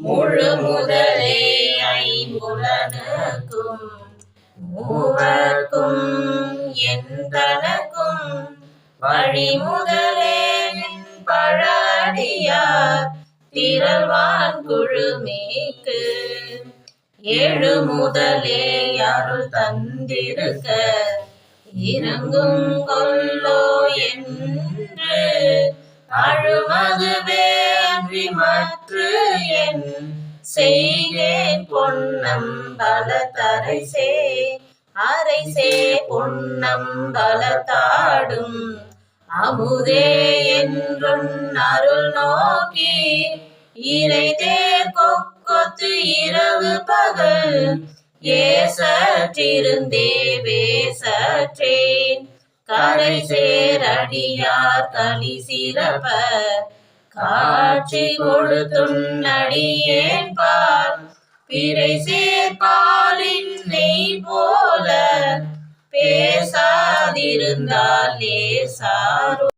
முழு முதலே ஐம்புலனுக்கும் மூவர்க்கும் எந்தனக்கும் வழி முதலே பழடியார் திரள்வான் குழுமேக்கு. ஏழு முதலே அருள் தந்திருக்க இறங்கும் கொல்லோ என்று அழுமதுவே மற்று என் செய்கேன் பொன்னம் பல அரைசே பொன்னம் பலத்தாடும் தாடும் அமுதே என்றுன் அருள் நோக்கி இறைதே கொக்கொத்து இரவு பகல். ஏசற்றிருந்தே வேசற்றேன் கரை சேரடியார் களி சிறப்ப காட்சி கொடுத்துன்னடியேன் பால் பிறை சேர்பாலின் நெய் போல பேசாதிருந்தால் லேசாரோ